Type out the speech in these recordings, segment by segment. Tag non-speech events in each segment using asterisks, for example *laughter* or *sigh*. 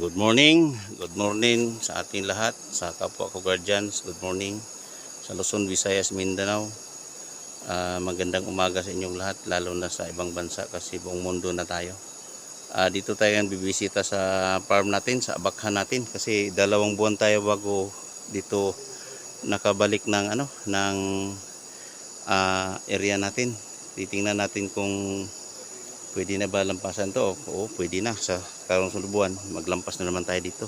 good morning. Good morning sa ating lahat, sa kapwa ko guardians. Good morning sa Luzon, Visayas, Mindanao. Ah, magandang umaga sa inyong lahat, lalo na sa ibang bansa kasi buong mundo na tayo. Ah, dito tayo ang bibisita sa farm natin, sa abakhan natin kasi dalawang buwan tayo bago dito nakabalik ng ano ng ah, area natin. Titingnan natin kung pwede na ba lampasan to? Oo pwede na. Sa karong sulubuan maglampas na naman tayo dito.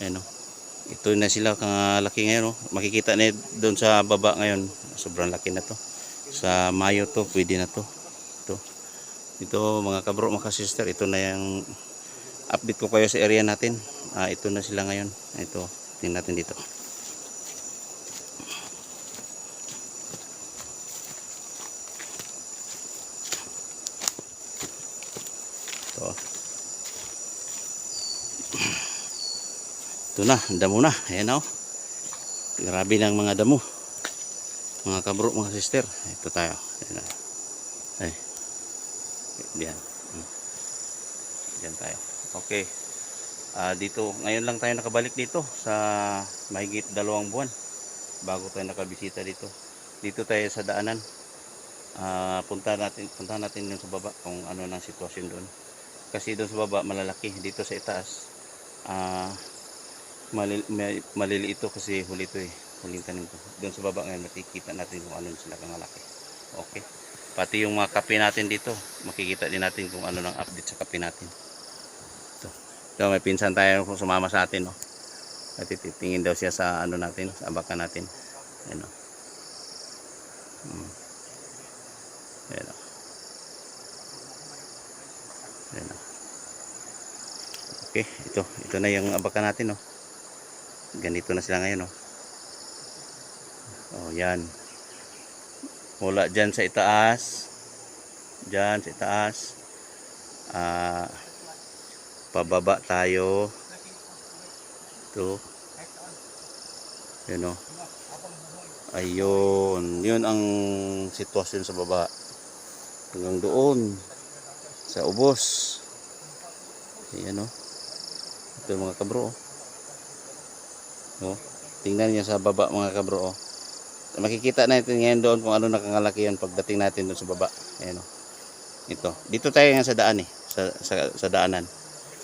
Ayan o ito na sila kalaki ngayon o makikita na doon sa baba ngayon. Sobrang laki na to. Sa Mayo to pwede na to. Ito. Ito mga kabro mga sister ito na yung update ko kayo sa area natin. Ah, ito na sila ngayon. Ito tingnan natin dito ito na damo na. Ayan o grabe ng mga damo. Mga kabro mga sister. Ito tayo. Ayan na ay. Diyan Hmm. diyan tayo. Okay. Ah, dito ngayon lang tayo nakabalik dito sa mahigit dalawang buwan bago tayo nakabisita dito. Dito tayo sa daanan. Ah, punta natin punta natin yung sa baba kung ano nang sitwasyon doon kasi doon sa baba malalaki. Dito sa itaas ah malil, maliliit ito kasi huli ito eh huling tanim ko doon sa baba ngayon makikita natin kung ano sila kangalaki okay pati yung mga kape natin dito makikita din natin kung ano nang update sa kape natin ito so, may pinsan tayo kung sumama sa atin no? at titingin daw siya sa ano natin sa abakan natin ano hmm. Ayan o. Ayan o. Okay, ito. Ito na yung abakan natin, no. Ganito na sila ngayon, no. Oh, yan. Mula dyan sa itaas. Dyan sa itaas. Ah, pababa tayo. Ito. Yan, no. Ayun. Yun ang sitwasyon sa baba. Hanggang doon. Sa ubos. Ayan o. Ito yung mga kabro. O. o. Tingnan niyo sa baba mga kabro. O. Makikita natin ngayon doon kung ano nakangalaki yan pagdating natin doon sa baba. Ayan o. Ito. Dito tayo nga sa daan eh. Sa, sa, sa daanan.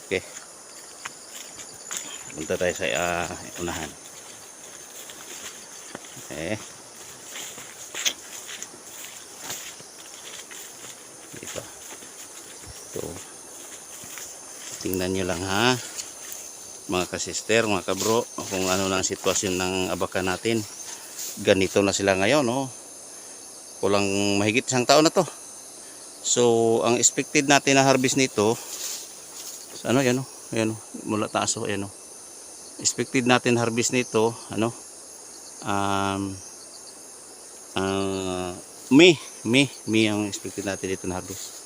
Okay. Punta tayo sa ah, unahan. Okay. Dito. Ito. Tingnan nyo lang ha. Mga kasister, mga kabro, kung ano lang sitwasyon ng abakan natin. Ganito na sila ngayon, no? Kulang mahigit isang taon na to. So, ang expected natin na harvest nito, sa ano, yan o, yan o, mula taas o, yan o. Expected natin harvest nito, ano, um, uh, May, May, May ang expected natin dito na harvest.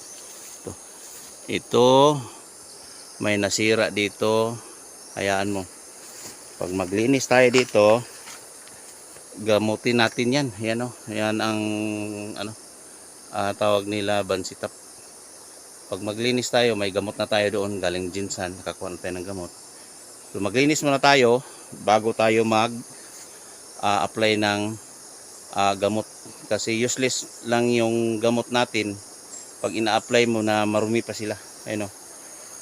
Ito. Ito, may nasira dito. Hayaan mo. Pag maglinis tayo dito, gamutin natin yan. Yan o. Yan ang ano, ah, tawag nila bansitap. Pag maglinis tayo, may gamot na tayo doon. Galing Jinsan, nakakuha na tayo ng gamot. So maglinis muna tayo bago tayo mag ah, apply ng ah, gamot. Kasi useless lang yung gamot natin pag ina-apply mo na marumi pa sila. Ayun o.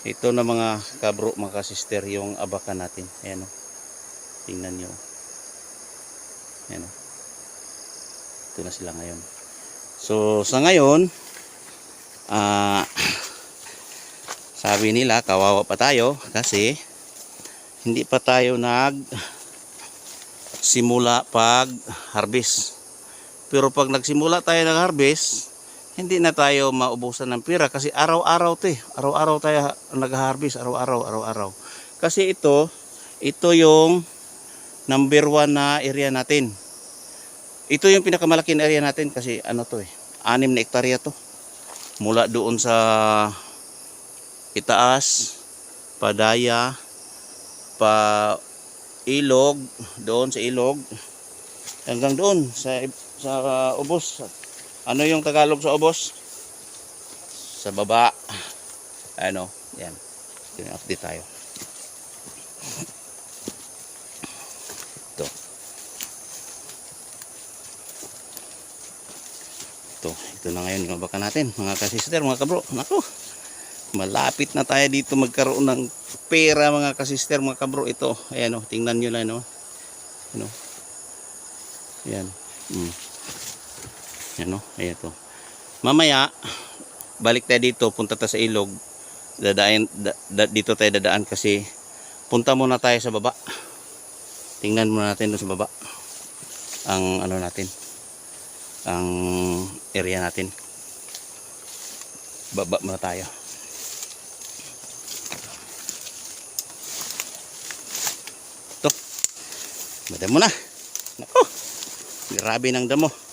Ito na mga kabro, mga sister, yung abakan natin. Ayan o. Tingnan nyo. Ayan o. Ito na sila ngayon. So, sa ngayon, ah, *clears throat* sabi nila, kawawa pa tayo kasi hindi pa tayo nag simula pag harvest. Pero pag nagsimula tayo ng harvest, hindi na tayo maubusan ng pera kasi araw-araw 'to eh. Araw-araw tayo nag-harvest, araw-araw, araw-araw. Kasi ito, ito yung number one na area natin. Ito yung pinakamalaking area natin kasi ano to eh, anim na ektarya to. Mula doon sa itaas, padaya, pa ilog, doon sa ilog, hanggang doon sa sa uh, ubos. Ano yung Tagalog sa ubos? Sa baba. Ano? Yan. Update tayo. Ito. Ito. Ito na ngayon yung baka natin. Mga kasister, mga kabro. Naku. Malapit na tayo dito magkaroon ng pera mga kasister, mga kabro. Ito. Ayan o. Tingnan nyo lang o. Ano? Ayan. Mm. Ayan o, ayan to. Mamaya, balik tayo dito, punta tayo sa ilog. Dadaan, da, dito tayo dadaan kasi punta muna tayo sa baba. Tingnan muna natin doon sa baba. Ang ano natin. Ang area natin. Baba muna tayo. Ito. Madamo na. Nako. Grabe ng damo.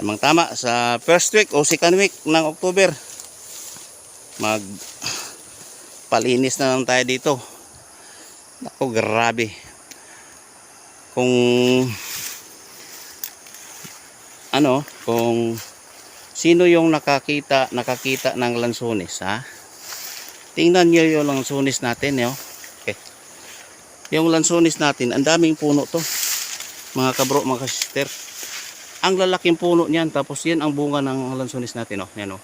Tamang tama sa first week o second week ng October. Mag palinis na lang tayo dito. Nako, grabe. Kung ano, kung sino yung nakakita, nakakita ng lansones, ha? Tingnan niyo yung lansones natin, yo. Okay. Yung lansones natin, ang daming puno to. Mga kabro, mga sister. Ang lalaking puno niyan, tapos yan ang bunga ng lansones natin, oh. Yan, oh.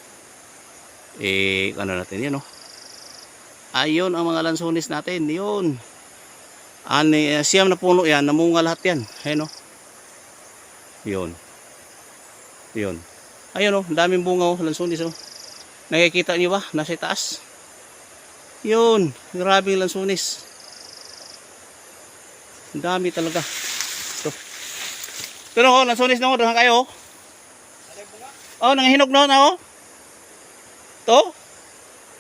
Eh, ano natin, yan, oh. Ayun ang mga lansones natin, yun. Ani, uh, siyam na puno yan, namunga lahat yan. Ayun, oh. Yun. Yun. Ayun, oh, daming bunga, oh, lansones, oh. Nakikita niyo ba? Nasa taas. Yun, grabe yung lansones. Dami talaga. Ito. Ito na, oh, lansones na, oh, dahan kayo, oh. Nanghinog na, na, oh. To.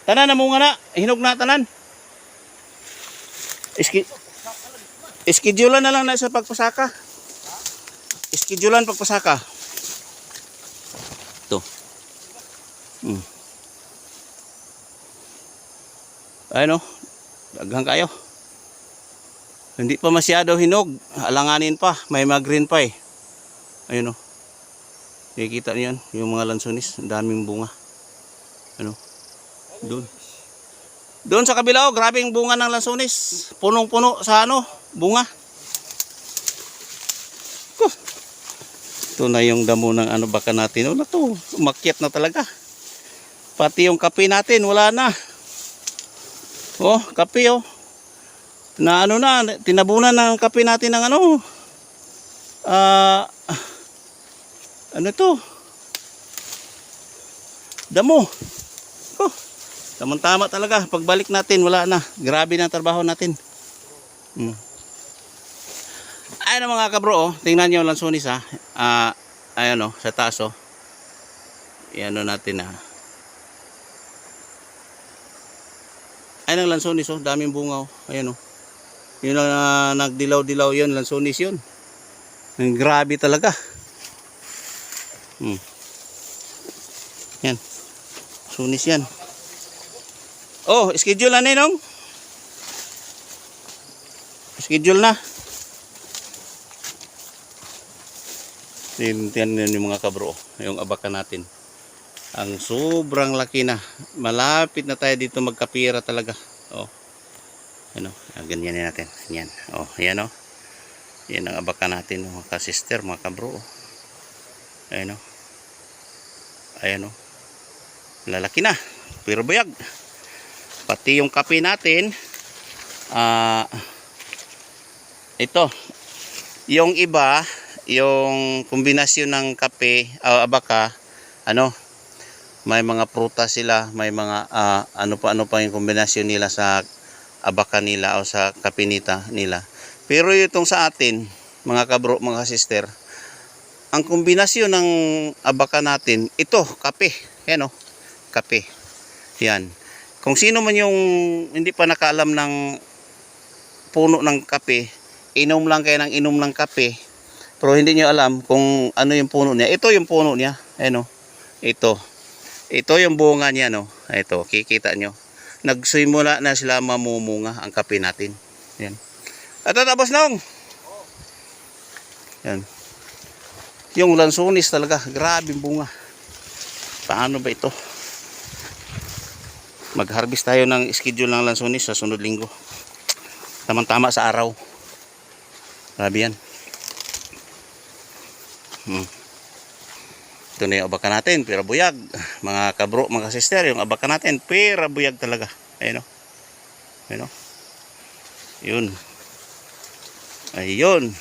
Tanan na munga na, hinog na tanan. Iski Iskidulan na lang na sa pagpasaka. Iskidulan pagpasaka. To. Hmm. Ayun oh. Daghang kayo. Hindi pa masyado hinog. Alanganin pa. May mga green pa eh. Ayun oh. Nakikita niyo yan. Yung mga lansonis. Daming bunga. Ano? Doon. Doon sa kabila, oh, grabe yung bunga ng lansones. Punong-puno sa ano, bunga. Ko. Ito na yung damo ng ano baka natin. Wala to, umakyat na talaga. Pati yung kape natin, wala na. Oh, kape oh. Na ano na, tinabunan ng kape natin ng ano. Ah, ano to? Damo. Oh. Tamang-tama talaga. Pagbalik natin, wala na. Grabe na trabaho natin. Hmm. Ayun mga kabro, oh. tingnan nyo lang sunis ha. Ah, ayun oh, sa taas oh. Iyan natin ha. Ayun ang lansonis oh, daming bunga oh. Ayun oh. Yun ang ah, nagdilaw-dilaw yun, lansonis yun. Ang grabe talaga. Hmm. Yan. Sunis yan. Oh, schedule na ninong. Schedule na. Tintiyan yun yung mga kabro, yung abakan natin. Ang sobrang laki na. Malapit na tayo dito magkapira talaga. Oh. Ano, ganyan natin. Yan. Oh, yan oh. Yan ang abakan natin, mga kasister, mga kabro. Ayan oh. Ayan oh. Lalaki na. Pero bayag pati yung kape natin ah ito yung iba yung kombinasyon ng kape uh, abaka ano may mga prutas sila may mga ah, ano pa ano pa yung kombinasyon nila sa abaka nila o sa kape nita nila pero itong sa atin mga kabro mga sister ang kombinasyon ng abaka natin ito kape yan o kape yan kung sino man yung hindi pa nakaalam ng puno ng kape, inom lang kayo ng inom ng kape, pero hindi nyo alam kung ano yung puno niya. Ito yung puno niya. Ano? Ito. Ito yung bunga niya, no? Ito, kikita nyo. Nagsimula na sila mamumunga ang kape natin. Yan. At tapos nung. Yan. Yung lansonis talaga, grabe bunga. Paano ba ito? mag-harvest tayo ng schedule ng lansonis sa sunod linggo tamang-tama sa araw grabe yan hmm. Ito na yung abaka natin, pira buyag. Mga kabro, mga sister, yung abaka natin, pira buyag talaga. Ayun o. Ayun o. Yun. Ayun.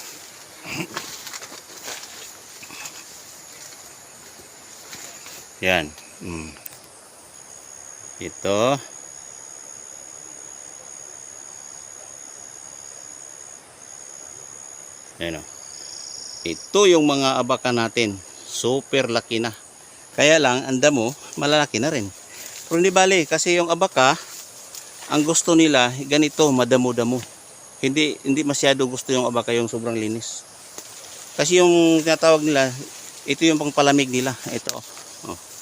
Yan. Mm. Ito. Ayan o. Ito yung mga abaka natin. Super laki na. Kaya lang, ang damo, malalaki na rin. Pero hindi bali, kasi yung abaka, ang gusto nila, ganito, madamo-damo. Hindi, hindi masyado gusto yung abaka yung sobrang linis. Kasi yung tinatawag nila, ito yung pangpalamig nila. Ito, oh.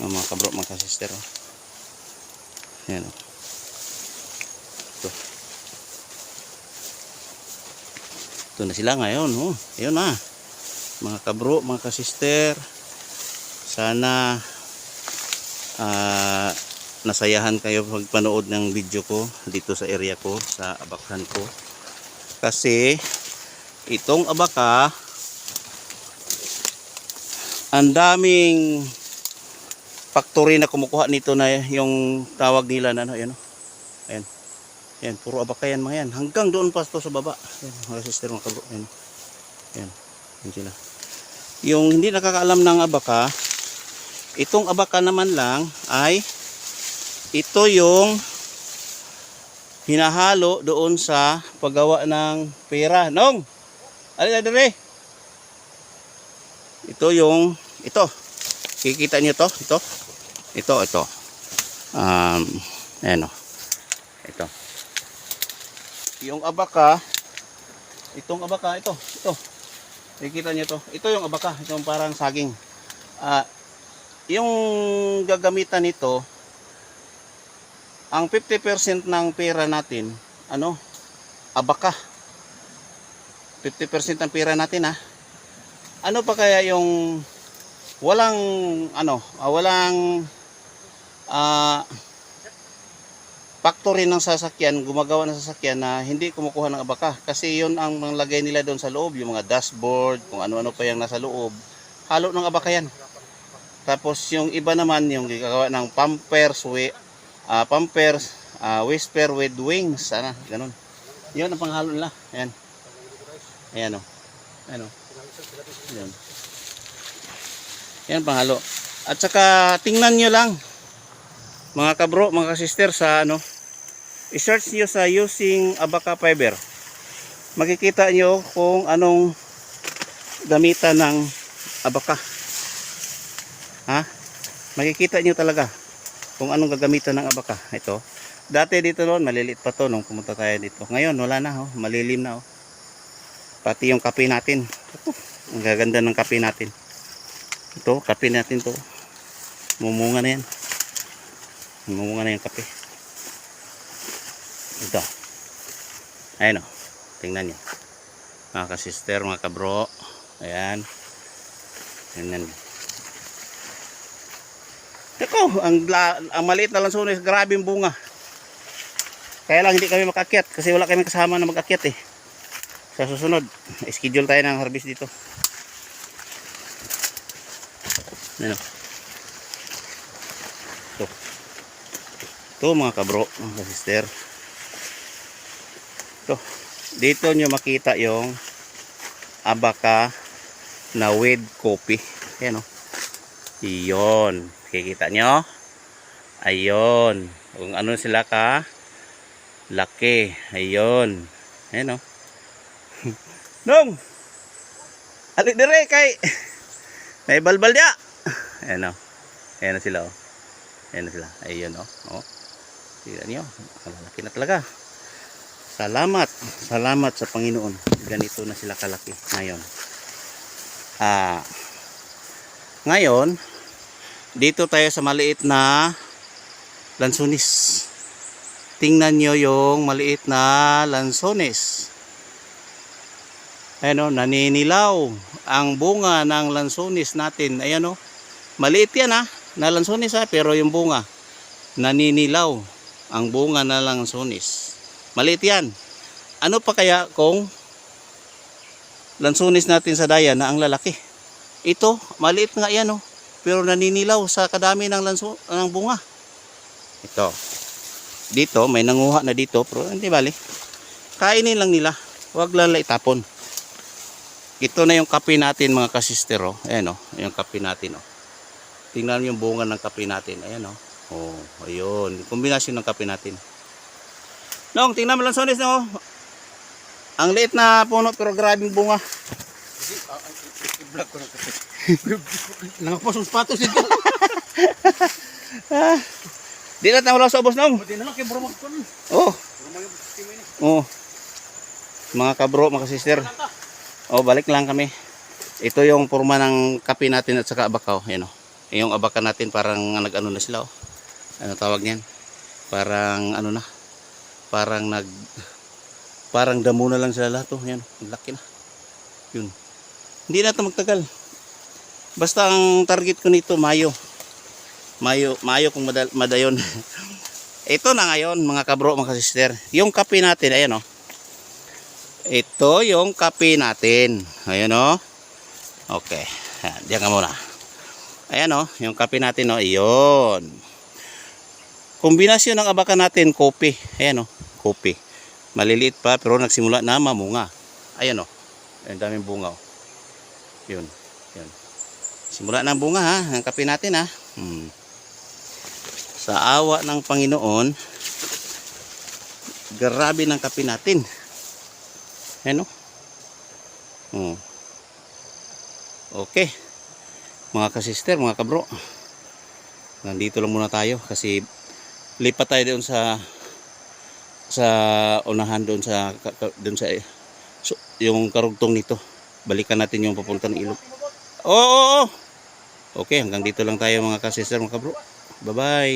Oh. Mga kabro, mga kasister, oh. Yan, oh. Ito. Ito na sila ngayon, oh. Ayun na. Mga kabro, mga kasister, sana ah nasayahan kayo pagpanood ng video ko dito sa area ko, sa abakhan ko. Kasi itong abaka ang daming factory na kumukuha nito na yung tawag nila na ano, ayan, oh. ayan. Ayan, puro abaka yan mga yan. Hanggang doon pa to sa baba. Ayan, mga sister, mga kabro. Ayan. Ayan. Ayan sila. Yung hindi nakakaalam ng abaka, itong abaka naman lang ay ito yung hinahalo doon sa paggawa ng pera. Nong! Alin na? Ito yung, ito. Kikita niyo to? Ito? Ito, ito. Um, ayan o. Ito. Yung abaka, itong abaka, ito, ito. Kikita niyo to. Ito yung abaka, itong parang saging. Ah, yung gagamitan nito, ang 50% ng pera natin, ano, abaka. 50% ng pera natin ha. Ano pa kaya yung walang ano, ah, walang ah factory ng sasakyan, gumagawa ng sasakyan na hindi kumukuha ng abaka kasi yun ang manglagay nila doon sa loob, yung mga dashboard, kung ano-ano pa yung nasa loob, halo ng abaka yan. Tapos yung iba naman yung gagawa ng pampers, we, ah, pampers, ah, whisper with wings, sana, ganun. Yun ang panghalo nila. Ayan. Ayan o. Ayan o. Ayan. Yan panghalo. At saka tingnan nyo lang mga kabro, mga kasister sa ano i-search nyo sa using abaca fiber. Makikita nyo kung anong gamitan ng abaka ha? Makikita nyo talaga kung anong gagamitan ng abaka ito. Dati dito noon maliliit pa to nung pumunta tayo dito. Ngayon wala na oh. Malilim na oh. Pati yung kape natin. Ito, ang gaganda ng kape natin. Ito kape natin to. Mumunga na yan mumunga na yung kape. Ito. Ayun o. Tingnan nyo mga kasister mga kabro. Ayan. Tingnan nyo Teko, ang, ang maliit na lansones, grabe yung bunga. Kaya lang hindi kami makakyat kasi wala kami kasama na mag-akyat eh. Sa susunod, *laughs* schedule tayo ng harvest dito. Ito mga kabro, mga sister. Ito. Dito nyo makita yung abaka na with coffee. Ayan o. Iyon. Kikita nyo? Ayun. Kung ano sila ka laki. Ayun. Ayan o. *laughs* Nung! Alik dire kay may balbal dia. Ayan o. Ayan na sila o. Ayan na sila. Ayun o. O. Tignan nyo. Malaki na talaga. Salamat. Salamat sa Panginoon. Ganito na sila kalaki ngayon. Ah, ngayon, dito tayo sa maliit na lansones. Tingnan nyo yung maliit na lansones. Ayan o, naninilaw ang bunga ng lansones natin. Ayan o, maliit yan ha, na lansones ha, pero yung bunga, naninilaw ang bunga na lansones. Maliit yan. Ano pa kaya kung lansones natin sa daya na ang lalaki? Ito, maliit nga yan oh. Pero naninilaw sa kadami ng lanso ng bunga. Ito. Dito, may nanguha na dito, pero hindi bali. Kainin lang nila. Huwag lang itapon. Ito na yung kape natin mga kasister oh. Ayan oh, yung kape natin oh. Tingnan yung bunga ng kape natin. Ayan oh. Oh, ayun. Kombinasyon ng kape natin. Nong, tingnan mo lang sonis no. Ang liit na puno pero grabing bunga. *laughs* I-vlog ko na kasi. Nakapos ang sapatos dito. Di na tayo sa ubos nong. Buti na lang kay bro magkon. Oh, oh. Mga kabro, mga sister. Oh, balik lang kami. Ito yung forma ng kape natin at saka abakaw. Yan oh. Yung abaka natin parang nag-ano na sila oh. Ano tawag niyan? Parang ano na. Parang nag parang damo na lang sila lahat oh. Yan, ang laki na. Yun. Hindi na ito magtagal. Basta ang target ko nito Mayo. Mayo, Mayo kung madal, madayon. *laughs* ito na ngayon mga kabro, mga sister. Yung kape natin, ayan oh. Ito yung kape natin. Ayan oh. Okay. Ayan, diyan ka muna. Ayan oh, yung kape natin oh. Iyon. Kombinasyon ng abakan natin, kopi. Ayan oh, kopi. Maliliit pa pero nagsimula na mamunga. Ayan oh. Ang daming bunga oh. Yun. Yun. Simula ng bunga ha, ang kape natin ha. Hmm. Sa awa ng Panginoon, grabe ng kape natin. Ayan oh. Oh. Okay. Mga kasister, mga kabro. Nandito lang muna tayo kasi lipat tayo doon sa sa unahan doon sa doon sa so, yung karugtong nito. Balikan natin yung papunta ng ilog. Oo, oo, oo. Okay, hanggang dito lang tayo mga kasister, mga kabro. Bye-bye.